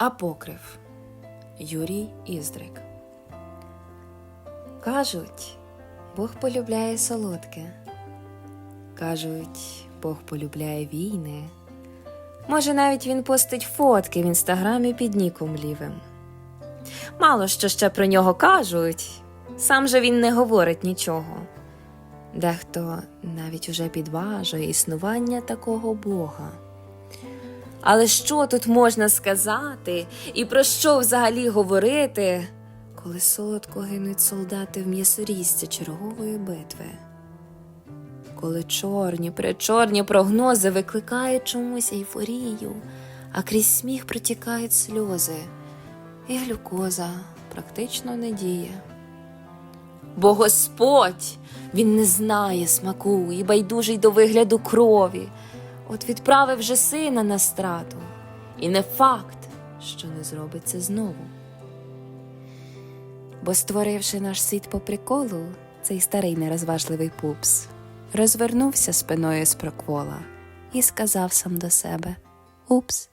Апокриф Юрій Іздрик. Кажуть, Бог полюбляє солодке. Кажуть, Бог полюбляє війни. Може, навіть він постить фотки в інстаграмі під ніком лівим. Мало що ще про нього кажуть, сам же він не говорить нічого. Дехто навіть уже підважує існування такого Бога. Але що тут можна сказати і про що взагалі говорити, коли солодко гинуть солдати в м'ясорізці чергової битви? Коли чорні, причорні прогнози викликають чомусь ейфорію, а крізь сміх протікають сльози, і глюкоза практично не діє. Бо Господь він не знає смаку і байдужий до вигляду крові. От відправив вже сина на страту, і не факт, що не зробиться знову. Бо, створивши наш світ по приколу, цей старий нерозважливий пупс розвернувся спиною з проквола і сказав сам до себе Упс.